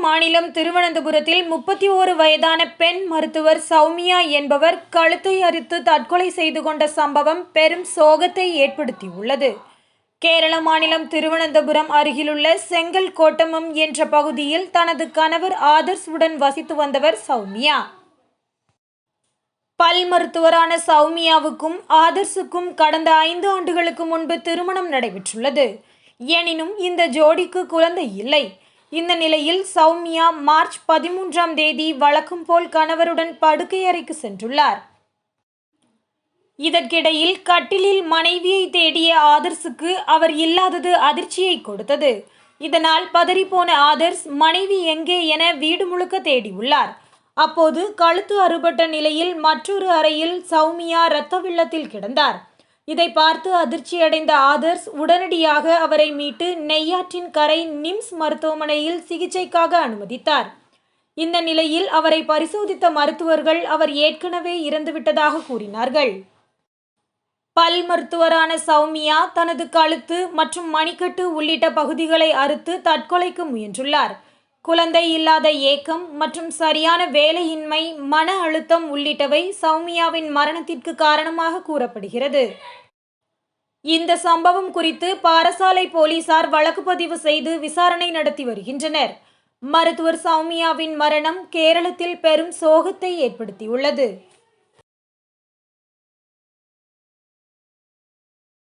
மாநிலம் திருவனந்தபுரத்தில் முப்பத்தி ஓரு வயதான பெண் மருத்துவர் சௌமியா என்பவர் கழுத்தை அரித்து தற்கொலை செய்து கொண்ட சம்பவம் பெரும் சோகத்தை ஏற்படுத்தியுள்ளது. கேரள மாநிலம் திருவனந்தபுரம் அருகிலுள்ள செங்கல் கோட்டமம் என்ற பகுதியில் தனது கணவர் ஆதர்ஸுடன் வசித்து வந்தவர் சௌமியா. பல் மருத்துவரான சௌமியாவுக்கும் ஆதர்ஸுக்கும் கடந்த ஐந்து ஆண்டுகளுக்கு முன்பு திருமணம் நடைபெற்றுள்ளது. எனினும் இந்த ஜோடிக்கு குழந்தை இல்லை. இந்த நிலையில் சௌமியா மார்ச் பதிமூன்றாம் தேதி வழக்கம் போல் கணவருடன் படுக்கை அறைக்கு சென்றுள்ளார். இதற்கிடையில் கட்டிலில் மனைவியை தேடிய ஆதர்ஸுக்கு அவர் இல்லாதது அதிர்ச்சியை கொடுத்தது. இதனால் பதறிப்போன ஆதர்ஸ் மனைவி எங்கே என வீடு முழுக்க தேடியுள்ளார். அப்போது கழுத்து அறுபட்ட நிலையில் மற்றொரு அறையில் சௌமியா இரத்த வெள்ளத்தில் கிடந்தார். இதை பார்த்து அதிர்ச்சியடைந்த ஆதர்ஸ் உடனடியாக அவரை மீட்டு நெய்யாற்றின் கரை நிம்ஸ் மருத்துவமனையில் சிகிச்சைக்காக அனுமதித்தார். இந்த நிலையில் அவரை பரிசோதித்த மருத்துவர்கள் அவர் ஏற்கனவே இறந்துவிட்டதாக கூறினார்கள். பல் மருத்துவரான சௌமியா தனது கழுத்து மற்றும் மணிக்கட்டு உள்ளிட்ட பகுதிகளை அறுத்து தற்கொலைக்கு முயன்றுள்ளார். குழந்தை இல்லாத ஏக்கம் மற்றும் சரியான வேலையின்மை மன அழுத்தம் உள்ளிட்டவை சௌமியாவின் மரணத்திற்கு காரணமாக கூறப்படுகிறது. இந்த சம்பவம் குறித்து பாரசாலை போலீசார் வழக்கு பதிவு செய்து விசாரணை நடத்தி வருகின்றனர். மருத்துவர் சௌமியாவின் மரணம் கேரளத்தில் பெரும் சோகத்தை ஏற்படுத்தியுள்ளது.